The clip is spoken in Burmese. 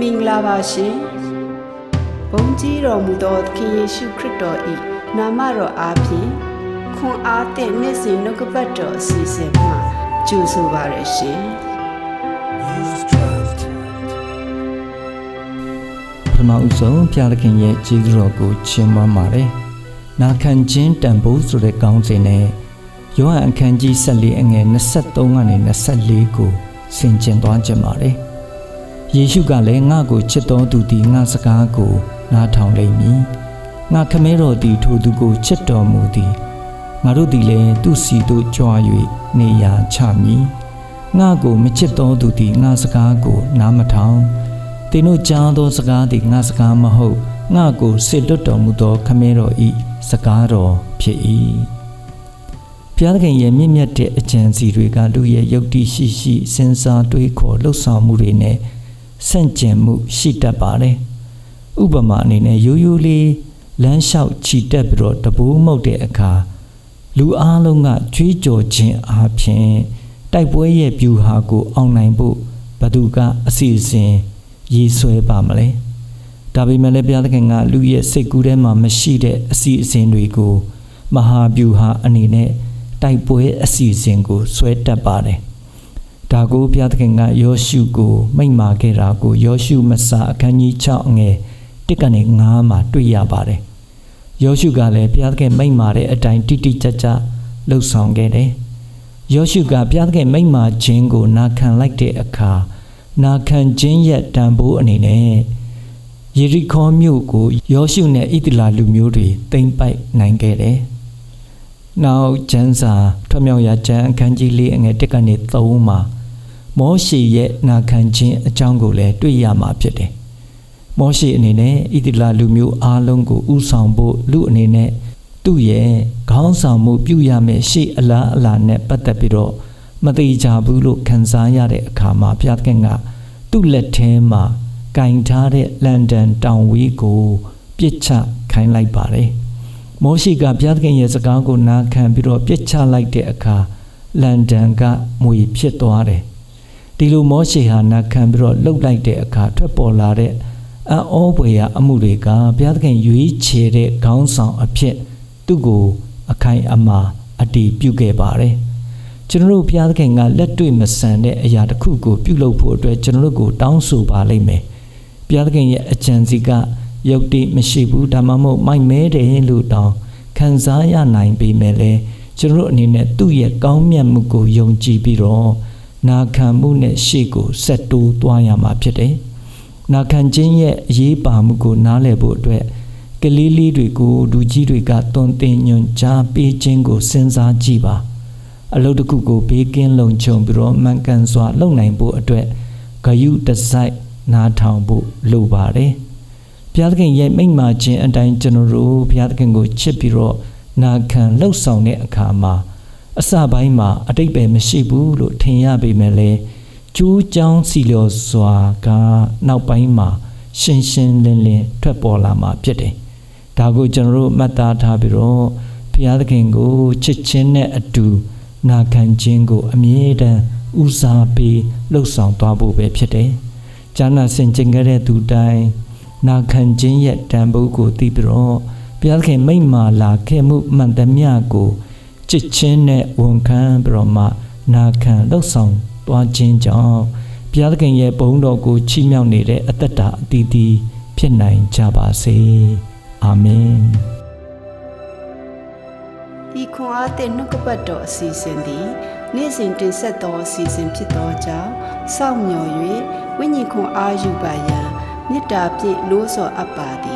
မင်္ဂလာပါရှင်ဘုန်းကြီးတော်မူသောသခင်ယေရှုခရစ်တော်၏နာမတော်အားဖြင့်ခွန်အားသည့်နေ့စဉ်နှုတ်ကပတ်တော်အစီအစဉ်မှာကြိုဆိုပါရရှင်ပထမဦးဆုံးဖျားသခင်ရဲ့ကျေးဇူးတော်ကိုချီးမွမ်းပါတယ်။နာခံခြင်းတန်ဖိုးဆိုတဲ့ကောင်းစဉ်နဲ့ယောဟန်အခန်းကြီး14အငယ်23ကနေ24ကိုဆင်ခြင်သွားကြပါတယ်။ ယေရှုကလည်းငါ့ကိုချစ်တော်သူသည်ငါစကားကိုနားထောင်လိမ့်မည်။ငါခမဲတော်သည်ထိုသူကိုချစ်တော်မူသည်။ငါတို့သည်လည်းသူ့စီသို့ကြွား၍နေရာချမည်။ငါကိုမချစ်တော်သူသည်ငါစကားကိုနားမထောင်။သင်တို့ကြားသောစကားသည်ငါစကားမဟုတ်ငါကိုစစ်တွတ်တော်မူသောခမဲတော်ဤစကားတော်ဖြစ်၏ဘုရားသခင်ရဲ့မြင့်မြတ်တဲ့အကြံစီတွေကလူရဲ့ယုတ်တိရှိရှိစဉ်းစားတွေးခေါ်လှုပ်ဆောင်မှုတွေနဲ့ ဆန့်ကျင်မှုရှိတတ်ပါတယ်ဥပမာအနေနဲ့ရိုးရိုးလေးလမ်းလျှောက်ခြိတက်ပြီးတော့တပိုးမှုတ်တဲ့အခါလူအားလုံးကကြွေးကြော်ခြင်းအားဖြင့်တိုက်ပွဲရဲ့ပြူဟာကိုအောင်နိုင်ဖို့ဘသူကအစီအစဉ်ရေးဆွဲပါမလဲဒါပေမဲ့လည်းဘုရားသခင်ကလူရဲ့စိတ်ကူးထဲမှာမရှိတဲ့အစီအစဉ်တွေကိုမဟာဗျူဟာအနေနဲ့တိုက်ပွဲအစီအစဉ်ကိုဆွဲတက်ပါတယ် ဒါကိုဘုရားသခင်ကယောရှုကိုမိန့်မာခဲ့တာကိုယောရှုမစာအခန်းကြီး6အငယ်1ကနေ9မှာတွေ့ရပါတယ်ယောရှုကလည်းဘုရားသခင်မိန့်မာတဲ့အတိုင်းတိတိကျကျလှုပ်ဆောင်ခဲ့တယ်ယောရှုကဘုရားသခင်မိန့်မာခြင်းကိုနာခံလိုက်တဲ့အခါနာခံခြင်းရဲ့တန်ဖိုးအနေနဲ့ယေရီခေါမြို့ကိုယောရှုနဲ့ဣသလာလူမျိုးတွေတိမ့်ပိုက်နိုင်ခဲ့တယ်။နောက်ကျမ်းစာထွတ်မြောက်ရာကျမ်းအခန်းကြီး၄အငယ်၁ကနေ3မှာ မောရှေရဲ့နာခံခြင်းအကြောင်းကိုလည်းတွေ့ရမှာဖြစ်တယ်။မောရှေအနေနဲ့ဣသလာလူမျိုးအားလုံးကိုဥဆောင်ဖို့လူအနေနဲ့သူ့ရဲ့ခေါင်းဆောင်မှုပြုရမယ့်ရှေ့အလားအလာနဲ့ပတ်သက်ပြီးတော့မသေးကြဘူးလို့ခံစားရတဲ့အခါမှာဘုရားသခင်ကသူ့လက်ထဲမှာကင်ထားတဲ့လန်ဒန်တောင်ဝေးကိုပြစ်ချခိုင်းလိုက်ပါတယ်။မောရှိကဘုရားသခင်ရဲ့စကားကိုနားခံပြီးတော့ပြစ်ချလိုက်တဲ့အခါလန်ဒန်ကမွေဖြစ်သွားတယ်။ ဒီလိုမောရှိဟာနာခံပြီးတော့လှုပ်လိုက်တဲ့အခါထွက်ပေါ်လာတဲ့အံ့ဩဖွယ်ရာအမှုတွေကဘုရားသခင်ရွေးချယ်တဲ့ခေါင်းဆောင်အဖြစ်သူ့ကိုအခိုင်အမာအတည်ပြုခဲ့ပါတယ်။ကျွန်တော်တို့ဘုရားသခင်ကလက်တွေ့မဆန်တဲ့အရာတစ်ခုကိုပြုလုပ်ဖို့အတွက်ကျွန်တော်တို့ကိုတောင်းဆိုပါလိမ့်မယ်။ဘုရားသခင်ရဲ့အကြံစီကယုတ်တိမရှိဘူးဒါမှမဟုတ်မိုက်မဲတယ်လို့တောင်းခံစားရနိုင်ပေမဲ့လည်းကျွန်တော်တို့အနေနဲ့သူ့ရဲ့ကောင်းမြတ်မှုကိုယုံကြည်ပြီးတော့ နာခံမှုနဲ့ရှေ့ကိုဆက်တိုးသွားရမှာဖြစ်တယ်။နာခံခြင်းရဲ့အရေးပါမှုကိုနားလည်ဖို့အတွက်ကလေးလေးတွေကိုလူကြီးတွေကတွန်တင်ညွန်ကြားပေးခြင်းကိုစဉ်းစားကြည့်ပါ။အလုပ်တစ်ခုကိုဘေးကင်းလုံခြုံပြီးတော့မှန်ကန်စွာလုပ်နိုင်ဖို့အတွက်ဂယုတစိုက်နားထောင်ဖို့လိုပါတယ်။ဘုရားသခင်ရဲ့မိန့်မာခြင်းအတိုင်းကျွန်တော်တို့ဘုရားသခင်ကိုချစ်ပြီးတော့နာခံလှုပ်ဆောင်တဲ့အခါမှာ အစပိုင်းမှာအတိတ်ပဲမရှိဘူးလို့ထင်ရပေမဲ့လည်းကျိုးချောင်းစီလျော်စွာကနောက်ပိုင်းမှာရှင်းရှင်းလင်းလင်းထွက်ပေါ်လာမှာဖြစ်တယ်။ဒါကိုကျွန်တော်တို့မှတ်သားထားပြီးတော့ဘုရားသခင်ကိုချစ်ခြင်းနဲ့အတူနာခံခြင်းကိုအမြဲတမ်းဦးစားပေးလှုပ်ဆောင်သွားဖို့ပဲဖြစ်တယ်။ကျမ်းနာဆင်ကျင်ခဲ့တဲ့သူတိုင်းနာခံခြင်းရဲ့တန်ဖိုးကိုသိပြီးတော့ဘုရားသခင်မိန့်မာလာခဲ့မှုမှန်သမျှကို ချစ်ခြင်းနဲ့ဝန်ခံပြီးတော့မှနာခံလှုပ်ဆောင်သွားခြင်းကြောင့်ဘုရားသခင်ရဲ့ဘုန်းတော်ကိုချီးမြှောက်နေတဲ့အသက်တာအသီးသီးဖြစ်နိုင်ကြပါစေ။အာမင်ဤခွန်အားသည့်နှုတ်ကပတ်တော်အစီအစဉ်သည်နေ့စဉ်တင်ဆက်သောအစီအစဉ်ဖြစ်သောကြောင့်စောင့်မျှော်၍ဝိညာဉ်ခွန်အားယူပါရန်မေတ္တာဖြင့်လို့ဆော်အပ်ပါသည်